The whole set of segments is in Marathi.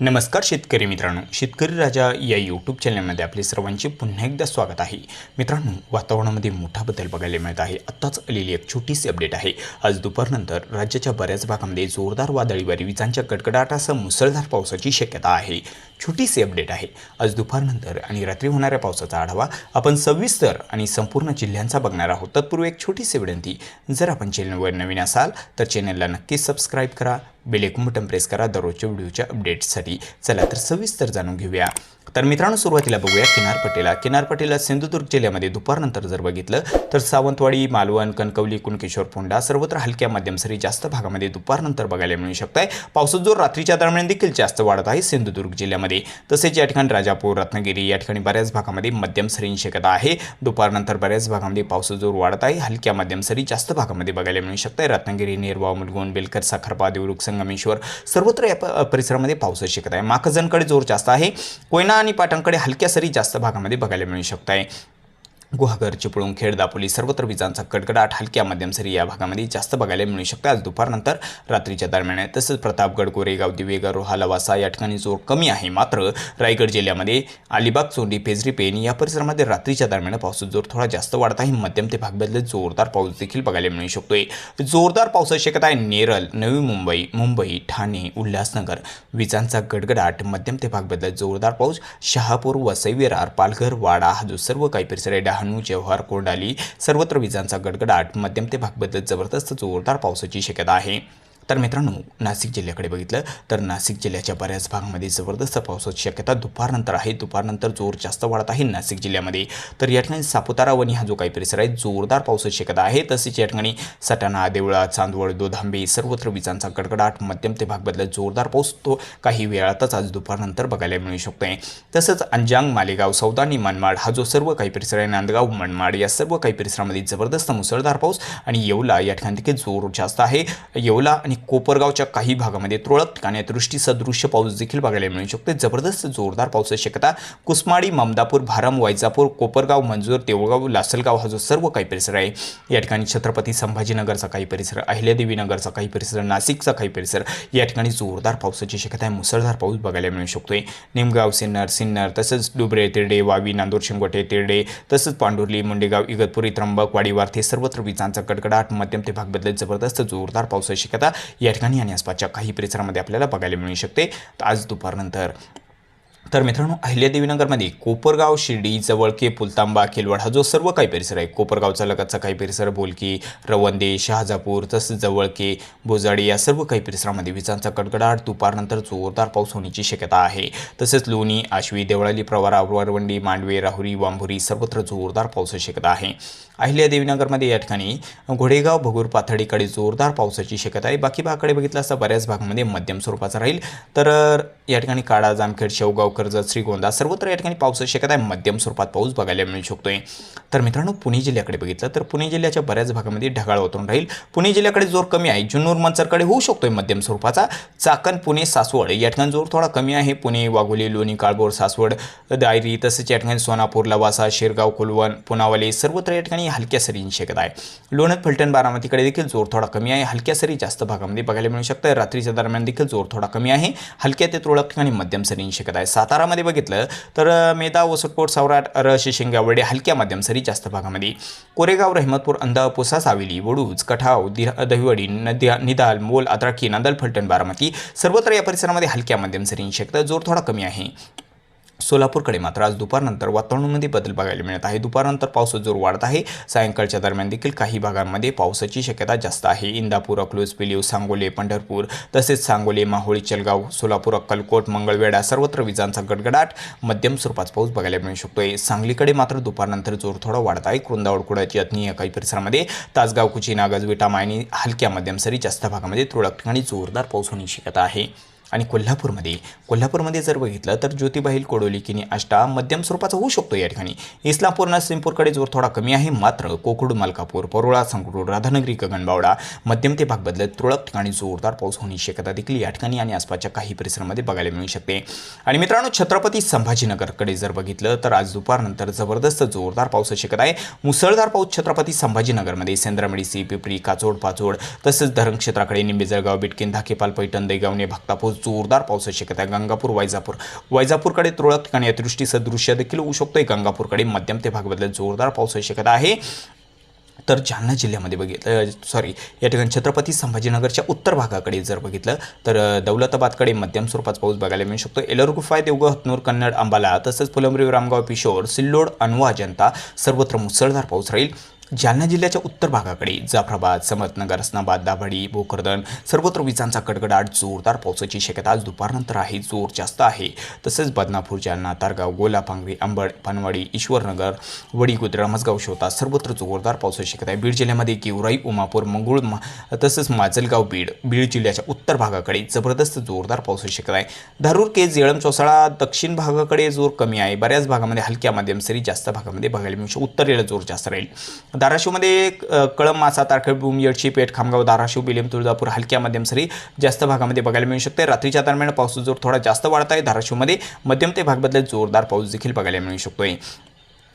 नमस्कार शेतकरी मित्रांनो. शेतकरी राजा या यूट्यूब चॅनलमध्ये आपले सर्वांचे पुन्हा एकदा स्वागत आहे. मित्रांनो वातावरणामध्ये मोठा बदल बघायला मिळत आहे. आत्ताच आलेली एक छोटीशी अपडेट आहे. आज दुपारनंतर राज्याच्या बऱ्याच भागामध्ये जोरदार वादळीवर विजांच्या कडकडाटासह मुसळधार पावसाची शक्यता आहे. छोटीशी अपडेट आहे. आज दुपारनंतर आणि रात्री होणाऱ्या पावसाचा आढावा आपण सविस्तर आणि संपूर्ण जिल्ह्यांचा बघणार आहोत. तत्पूर्वी एक छोटीशी विनंती जर आपण चॅनलवर नवीन असाल तर चॅनलला नक्कीच सबस्क्राईब करा. बेलेक बटन प्रेस करा. दररोजच्या व्हिडिओच्या अपडेट्ससाठी चला तर सविस्तर जाणून घेऊया. तर मित्रांनो सुरुवातीला बघूया किनारपट्टीला किनारपट्टीला सिंधुदुर्ग जिल्ह्यामध्ये दुपारनंतर जर बघितलं तर सावंतवाडी मालवण कणकवली कुणकेश्वर फोंडा सर्वत्र हलक्या मध्यम सरी जास्त भागामध्ये दुपारनंतर बघायला मिळू शकत आहे पावसाचा जोर रात्रीच्या दरम्यान देखील जास्त वाढत आहे सिंधुदुर्ग जिल्ह्यामध्ये. तसेच या ठिकाणी राजापूर रत्नागिरी या ठिकाणी बऱ्याच भागामध्ये मध्यम सरींची शक्यता आहे. दुपारनंतर बऱ्याच भागामध्ये पावसाचा जोर वाढत आहे. हलक्या मध्यम सरी जास्त भागामध्ये बघायला मिळू शकत आहे रत्नागिरी नेरवा मुलगोन बेलकर साखरपा देवरुख संगमेश्वर सर्वत्र या प- परिसरामध्ये पावसाची शक्यता आहे. माखजनकडे जोर जास्त आहे. कोयना आणि पाटणकडे हलक्या सरी जास्त भागामध्ये बघायला मिळू शकत आहे गुहागर चिपळूण खेड दापोली सर्वत्र विजांचा कडकडाट हलक्या मध्यम सरी या भागामध्ये जास्त बघायला मिळू शकतं आज दुपारनंतर रात्रीच्या दरम्यान आहे तसंच प्रतापगड गोरेगाव दिवेगाव रोहा लवासा या ठिकाणी जोर कमी आहे. मात्र रायगड जिल्ह्यामध्ये अलिबाग चोंडी पेजरी पेन या परिसरामध्ये रात्रीच्या दरम्यान पावसाचा जोर थोडा जास्त वाढत आहे. मध्यम ते भागबदले जोरदार पाऊस देखील बघायला मिळू शकतोय. जोरदार पावसाची शक्यता आहे नेरल नवी मुंबई मुंबई ठाणे उल्हासनगर. विजांचा गडगडाट मध्यम ते भागबदलत जोरदार पाऊस शहापूर वसई विरार पालघर वाडा हा जो सर्व काही परिसर आहे. डहाणू जव्हार कोंडाली सर्वत्र विजांचा गडगडाट मध्यम ते भागबदलत जबरदस्त जोरदार पावसाची शक्यता आहे. तर मित्रांनो नाशिक जिल्ह्याकडे बघितलं तर नाशिक जिल्ह्याच्या बऱ्याच भागामध्ये जबरदस्त पावसाची शक्यता दुपारनंतर आहे. दुपारनंतर जोर जास्त वाढत आहे नाशिक जिल्ह्यामध्ये. तर या ठिकाणी सापुतारा वणी हा जो काही परिसर आहे जोरदार पावसाची शक्यता आहे. तसेच या ठिकाणी सटाणा देवळा चांदवड दोधांबे सर्वत्र विजांचा गडगडाट मध्यम ते भाग बदलत जोरदार पाऊस तो काही वेळातच आज दुपारनंतर बघायला मिळू शकतोय. तसंच अंजांग मालेगाव सौदानी मनमाड हा जो सर्व काही परिसर आहे नांदगाव मनमाड या सर्व काही परिसरामध्ये जबरदस्त मुसळधार पाऊस आणि येवला या ठिकाणी देखील जोर जास्त आहे. येवला आणि कोपरगावच्या काही भागामध्ये तुरळक ठिकाणी दृष्टी पाऊस देखील बघायला मिळू शकतो. जबरदस्त जोरदार पावसाची शक्यता कुसमाडी ममदापूर भारम वैजापूर कोपरगाव मंजूर देऊळगाव लासलगाव हा जो सर्व काही परिसर आहे या ठिकाणी छत्रपती संभाजीनगरचा काही परिसर अहिल्यादेवीनगरचा काही परिसर नाशिकचा काही परिसर या ठिकाणी जोरदार पावसाची शक्यता आहे. मुसळधार पाऊस बघायला मिळू शकतोय. निमगाव सिन्नर सिन्नर तसंच डुबरे तिरडे वावी नांदूर शिंगोटे तिरडे तसंच पांडुर्ली मुंडेगाव इगतपुरी त्र्यंबक वाडीवार्थी सर्वत्र विजांचा कडकडाट मध्यम ते भाग बदलत जबरदस्त जोरदार पावसाची शक्यता या ठिकाणी आणि आसपासच्या काही परिसरामध्ये आपल्याला बघायला मिळू शकते. तर आज दुपारनंतर तर मित्रांनो अहिल्यादेवीनगरमध्ये कोपरगाव शिर्डी जवळके पुलतांबा खिलवाड हा जो सर्व काही परिसर आहे कोपरगावचा लगतचा काही परिसर बोलकी रवंदे शहाजापूर तसंच जवळके बोजाडी या सर्व काही परिसरामध्ये विजांचा कडकडाट दुपारनंतर जोरदार पाऊस होण्याची शक्यता आहे. तसेच लोणी आश्वी देवळाली प्रवारा वरवंडी मांडवे राहुरी वांभुरी सर्वत्र जोरदार पावसाची शक्यता आहे. अहिल्यादेवीनगरमध्ये या ठिकाणी घोडेगाव भगूर पाथडीकडे जोरदार पावसाची शक्यता आहे. बाकी भागाकडे बघितलं असता बऱ्याच भागामध्ये मध्यम स्वरूपाचा राहील. तर या ठिकाणी काळा जामखेड शेवगाव कर्जत श्रीगोंदा सर्वत्र या ठिकाणी पावसाची शक्यता आहे मध्यम स्वरूपात पाऊस बघायला मिळू शकतोय. तर मित्रांनो पुणे जिल्ह्याकडे बघितलं तर पुणे जिल्ह्याच्या बऱ्याच भागामध्ये ढगाळ वातावरण राहील. पुणे जिल्ह्याकडे जोर कमी आहे. जुन्नूर मंचरकडे होऊ शकतोय मध्यम स्वरूपाचा. चाकण पुणे सासवड या ठिकाणी जोर थोडा कमी आहे. पुणे वाघोली लोणी काळभोर सासवड दायरी तसेच या ठिकाणी सोनापूर लवासा शिरगाव कुलवण पुनावले सर्वत्र या ठिकाणी हलक्या सरींची शक्यता आहे. लोणत फलटण बारामतीकडे देखील जोर थोडा कमी आहे. हलक्या सरी जास्त भागामध्ये बघायला मिळू शकतं रात्रीच्या दरम्यान देखील जोर थोडा कमी आहे. हलक्या ते तुरळक ठिकाणी मध्यम सरींची शक्यता आहे. सातारामध्ये बघितलं तर मेधा मेदा वसटकोट सावराट रश शिंगावडे हलक्या मध्यम सरी जास्त भागामध्ये. कोरेगाव रहमतपूर अंधा पुसा सावेली वडूज कठाव दि दहिवडी नद्या निदाल मोल आद्राकी नांदल फलटण बारामती सर्वत्र या परिसरामध्ये हलक्या मध्यम सरींची शक्यता जोर थोडा कमी आहे. सोलापूरकडे मात्र आज दुपारनंतर वातावरणामध्ये बदल बघायला मिळत आहे. दुपारनंतर पावसाचा जोर वाढत आहे. सायंकाळच्या दरम्यान देखील काही भागांमध्ये पावसाची शक्यता जास्त आहे. इंदापूर अकलूज पिलीव सांगोले पंढरपूर तसेच सांगोले माहोळी चलगाव सोलापूर अक्कलकोट मंगळवेढा सर्वत्र विजांचा गडगडाट मध्यम स्वरूपाचा पाऊस बघायला मिळू शकतोय. सांगलीकडे मात्र दुपारनंतर जोर थोडा वाढत आहे. कृंदावड कुडाची अत्नी काही परिसरामध्ये तासगाव कुची नागजविटा मायनी हलक्या मध्यम सरी जास्त भागामध्ये तुरळक ठिकाणी जोरदार पाऊस होण्याची शक्यता आहे. आणि कोल्हापूरमध्ये कोल्हापूरमध्ये जर बघितलं तर ज्योतिबाईल कोडोली आष्टा मध्यम स्वरूपाचा होऊ शकतो या ठिकाणी. इस्लामपूर नरसिंहपूरकडे जोर थोडा कमी आहे मात्र कोकुड मलकापूर परोळा संकुड राधानगरी गगनबावडा मध्यम ते भाग बदलत तुरळक ठिकाणी जोरदार पाऊस होण्याची शक्यता देखील या ठिकाणी आणि आसपासच्या काही परिसरामध्ये बघायला मिळू शकते. आणि मित्रांनो छत्रपती संभाजीनगरकडे जर बघितलं तर आज दुपारनंतर जबरदस्त जोरदार पावसाची शक्यता आहे. मुसळधार पाऊस छत्रपती संभाजीनगरमध्ये सेंद्रमडीसी पिपरी काचोड पाचोड तसंच धरण क्षेत्राकडे निंबेजळगाव बिटकीन धाकेपाल पैठण दैगावने भक्तापूर जोरदार पावसाची शक्यता आहे गंगापूर वैजापूर. वैजापूरकडे तुरळक ठिकाणी अतिवृष्टी दृश्य देखील होऊ शकतोय. गंगापूरकडे मध्यम ते भागाबद्दल जोरदार पावसाची शक्यता आहे. तर जालना जिल्ह्यामध्ये बघितलं सॉरी या ठिकाणी छत्रपती संभाजीनगरच्या उत्तर भागाकडे जर बघितलं तर दौलताबादकडे मध्यम स्वरूपाचा पाऊस बघायला मिळू शकतो. एलर गुफाय देवगं हतनूर कन्नड अंबाला तसंच फुलंब्री रामगाव पिशोर सिल्लोड अनवा जनता सर्वत्र मुसळधार पाऊस राहील. जालना जिल्ह्याच्या उत्तर भागाकडे जाफराबाद समर्थनगर स्नाबाद दाभाडी भोकरदन सर्वत्र विजांचा कडकडाट जोरदार पावसाची शक्यता आज दुपारनंतर आहे जोर जास्त आहे. तसेच बदनापूर जालना तारगाव गोलापांगरी अंबड पानवाडी ईश्वरनगर वडीगुद्र रामसगाव शोता सर्वत्र जोरदार पावसाची शक्यता आहे. बीड जिल्ह्यामध्ये गेवराई उमापूर मंगुळ मा तसंच माजलगाव बीड बीड जिल्ह्याच्या उत्तर भागाकडे जबरदस्त जोरदार पावसाची शक्यता आहे. धारूर के जेळम चौसाळा दक्षिण भागाकडे जोर कमी आहे. बऱ्याच भागामध्ये हलक्या मध्यम सरी जास्त भागामध्ये बघायला मिळू शकतो. उत्तरेला जोर जास्त राहील. धाराशिवमध्ये कळम मासा तारखेभूम येडशी पेठ खामगाव धाराशिव बिलेम तुळजापूर हलक्या मध्यम सरी जास्त भागामध्ये बघायला मिळू शकते. रात्रीच्या दरम्यान पाऊस जोर थोडा जास्त वाढत आहे. धाराशिवमध्ये मध्यम ते भाग जोरदार पाऊस देखील बघायला मिळू शकतोय.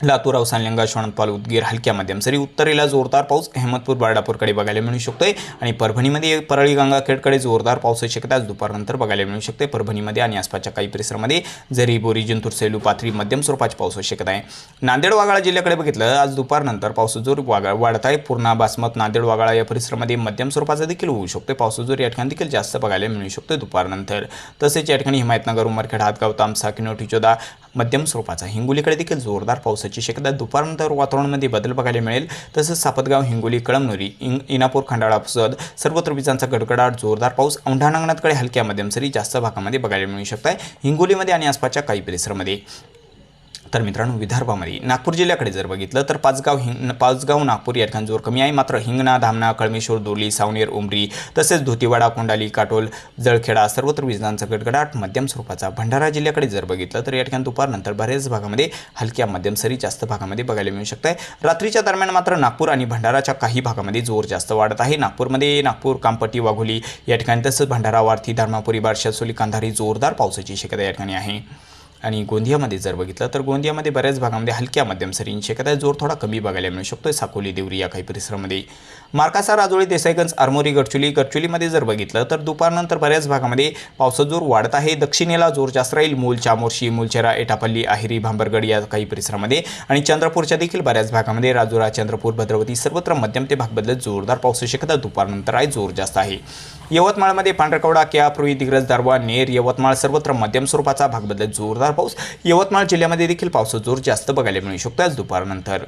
लातूर अवसानलिंगा शोणतपाल उदगीर हलक्या मध्यम सरी उत्तरेला जोरदार पाऊस अहमदपूर बारडापूरकडे बघायला मिळू शकतोय आणि परभणीमध्ये परळी गंगाखेडकडे जोरदार पावसाची शक्यता आज दुपारनंतर बघायला मिळू शकते परभणीमध्ये आणि आसपासच्या काही परिसरामध्ये जरी बोरी जिंतूर सेलू पाथरी मध्यम स्वरूपाची पावसाची शक्यता आहे. नांदेड वागाळा जिल्ह्याकडे बघितलं आज दुपारनंतर पावसाचा जोर वाढत आहे. पूर्णा बासमत नांदेड वागाळा या परिसरामध्ये मध्यम स्वरूपाचा देखील होऊ शकतो पावसाचा जोर या ठिकाणी देखील जास्त बघायला मिळू शकतो दुपारनंतर तसेच या ठिकाणी हिमायतनगर उमरखेड हातगाव तामसा किनोटी चोदा मध्यम स्वरूपाचा. हिंगोलीकडे देखील जोरदार पावसाची शक्यता दुपारनंतर वातावरणामध्ये बदल बघायला मिळेल. तसंच सापतगाव हिंगोली कळमनुरी इंग इनापूर खंडाळा सद सर्वत्र विजांचा गडगडाट जोरदार पाऊस औंढा नागनाथकडे हलक्या मध्यम सरी जास्त भागामध्ये बघायला मिळू शकत आहे हिंगोलीमध्ये आणि आसपासच्या काही परिसरामध्ये. तर मित्रांनो विदर्भामध्ये नागपूर जिल्ह्याकडे जर बघितलं तर पाचगाव हिंग पाचगाव नागपूर या ठिकाणी जोर कमी आहे. मात्र हिंगणा धामणा कळमेश्वर दोली सावनेर उमरी तसेच धोतीवाडा कोंडाली काटोल जळखेडा सर्वत्र विजांचा गडगडाट मध्यम स्वरूपाचा. भंडारा जिल्ह्याकडे जर बघितलं तर या ठिकाणी दुपारनंतर बऱ्याच भागामध्ये हलक्या मध्यम सरी जास्त भागामध्ये बघायला मिळू शकत आहे रात्रीच्या दरम्यान मात्र नागपूर आणि भंडाराच्या काही भागामध्ये जोर जास्त वाढत आहे. नागपूरमध्ये नागपूर कामपट्टी वाघोली या ठिकाणी तसंच भंडारा वारथी धर्मापुरी बारशा सोली कांधारी जोरदार पावसाची शक्यता या ठिकाणी आहे. आणि गोंदियामध्ये जर बघितलं तर गोंदियामध्ये बऱ्याच भागामध्ये हलक्या मध्यम सरींची शक्यता आहे. जोर थोडा कमी बघायला मिळू शकतो साकोली देवरी या काही परिसरामध्ये. मार्कासा राजोळी देसाईगंज आरमोरी गडचुली गडचुलीमध्ये जर बघितलं तर दुपारनंतर बऱ्याच भागामध्ये पावसाचा जोर वाढत आहे. दक्षिणेला जोर जास्त राहील. मूल चामोर्शी मूलचेरा एटापल्ली आहिरी भांबरगड या काही परिसरामध्ये. आणि चंद्रपूरच्या देखील बऱ्याच भागामध्ये राजुरा चंद्रपूर भद्रावती सर्वत्र मध्यम ते भाग बदलत जोरदार पाऊस शकता. दुपारनंतर आहे जोर जास्त आहे. यवतमाळमध्ये पांढरकवडा क्या पूर्वी दिग्रज दारवा नेर यवतमाळ सर्वत्र मध्यम स्वरूपाचा भाग बदलत जोरदार पाऊस. यवतमाळ जिल्ह्यामध्ये देखील पावसाचा जोर जास्त बघायला मिळू शकतो आज दुपारनंतर.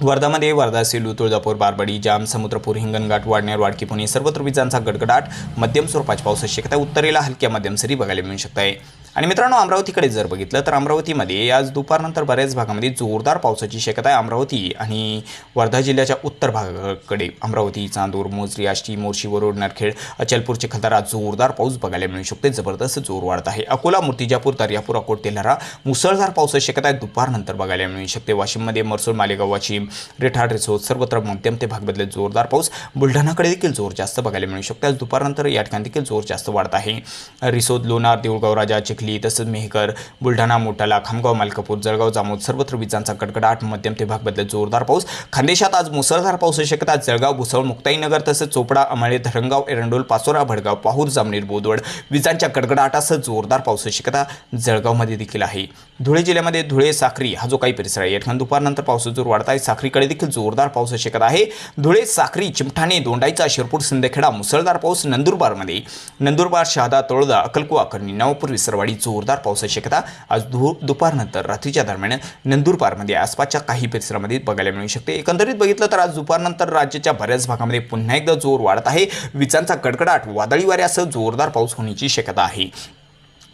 वर्धामध्ये वर्धा सेलू तुळजापूर बारबडी जाम समुद्रपूर हिंगणघाट वाडनेर वाडकी पुणे सर्वत्र विजांचा गडगडाट. मध्यम स्वरूपाची पावसाची शक्यता उत्तरेला हलक्या मध्यम सरी बघायला मिळू शकत आहे आणि मित्रांनो अमरावतीकडे जर बघितलं तर अमरावतीमध्ये आज दुपारनंतर बऱ्याच भागामध्ये जोरदार पावसाची शक्यता आहे अमरावती आणि वर्धा जिल्ह्याच्या उत्तर भागाकडे. अमरावती चांदूर मोजरी आष्टी मोर्शी वरोड नरखेड अचलपूर चिखलदरा जोरदार पाऊस बघायला मिळू शकते. जबरदस्त जोर वाढत आहे. अकोला मूर्तिजापूर दर्यापूर अकोट तेल्हारा मुसळधार पावसाची शक्यता आहे. दुपारनंतर बघायला मिळू शकते. वाशिममध्ये मरसूर मालेगाव वाशिम रेठाड रिसोद सर्वत्र मध्यम ते भाग बदलत जोरदार पाऊस. बुलढाणाकडे देखील जोर जास्त बघायला मिळू शकते. आज दुपारनंतर या ठिकाणी देखील जोर जास्त वाढत आहे. रिसोद लोणार देऊळगाव राजा चिखली तसंच मेहकर बुलढाणा मोटाला खामगाव मालकापूर जळगाव जामोद सर्वत्र विजांचा कडकडाट मध्यम ते भाग बदलत जोरदार पाऊस. खानदेशात आज मुसळधार पाऊस शक्यता जळगाव भुसळ मुक्ताईनगर तसंच चोपडा अमळे धरणगाव एरंडोल पाचोरा भडगाव पाहूर जामनेर बोदवड विजांच्या कडकडाटासह जोरदार पाऊस शक्यता जळगावमध्ये देखील आहे. धुळे जिल्ह्यामध्ये धुळे साखरी हा जो काही परिसर आहे या ठिकाणी दुपारनंतर पाऊस जोर वाढत आहे साखरीकडे देखील जोरदार पाऊस शक्यता आहे. धुळे साखरी चिमठाणे दोंडाईचा शिरपूर सिंदखेडा मुसळधार पाऊस नंदुरबारमध्ये. नंदुरबार शहादा तळोदा अकलकुवा करणी नवापूर विसरवाडी जोरदार पावसाची शक्यता आज दु दुपारनंतर रात्रीच्या दरम्यान नंदुरबारमध्ये आसपासच्या काही परिसरामध्ये बघायला मिळू शकते. एकंदरीत बघितलं तर आज दुपारनंतर राज्याच्या बऱ्याच भागामध्ये पुन्हा एकदा जोर वाढत आहे. विजांचा कडकडाट वादळी वाऱ्यासह जोरदार पाऊस होण्याची शक्यता आहे.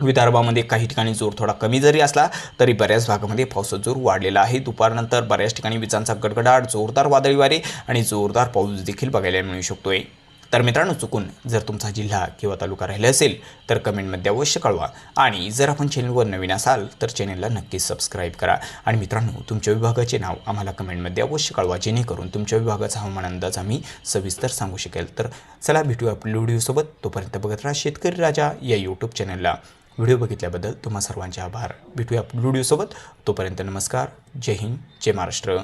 विदर्भामध्ये काही ठिकाणी जोर थोडा कमी जरी असला तरी बऱ्याच भागामध्ये पावसाचा जोर वाढलेला आहे. दुपारनंतर बऱ्याच ठिकाणी विजांचा गडगडाट जोरदार वादळी वारे आणि जोरदार पाऊस देखील बघायला मिळू शकतोय. तर मित्रांनो चुकून जर तुमचा जिल्हा किंवा तालुका राहिला असेल तर कमेंटमध्ये अवश्य कळवा. आणि जर आपण चॅनलवर नवीन असाल तर चॅनलला नक्कीच सबस्क्राईब करा. आणि मित्रांनो तुमच्या विभागाचे नाव आम्हाला कमेंटमध्ये अवश्य कळवा जेणेकरून तुमच्या विभागाचा हवामान अंदाज आम्ही सविस्तर सांगू शकेल. तर चला भेटूया आपल्या व्हिडिओसोबत तोपर्यंत बघत राहा शेतकरी राजा या यूट्यूब चॅनलला व्हिडिओ बघितल्याबद्दल तुम्हा सर्वांचे आभार. भेटूया व्हिडिओसोबत तोपर्यंत नमस्कार. जय हिंद जय महाराष्ट्र.